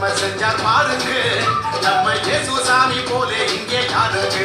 நன்மை செஞ்சா பாருங்க. நம்ம இயேசு சாமி போல இங்கே யாருக்கு?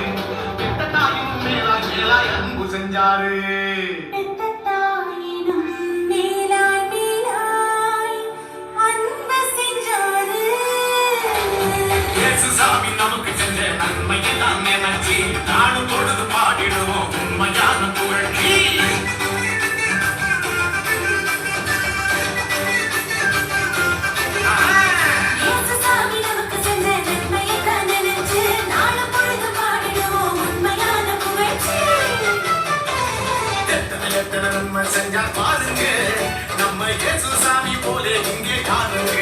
மேலாய் அன்பு செஞ்சாரு நமக்கு செஞ்ச நன்மையை தான் நினைச்சு நானும் தொழுது பாடிடுவோம். உண்மையான எத்தனை நன்மை செஞ்சா பாருங்க. நம்ம இயேசு சாமி போலே இங்கே காருங்க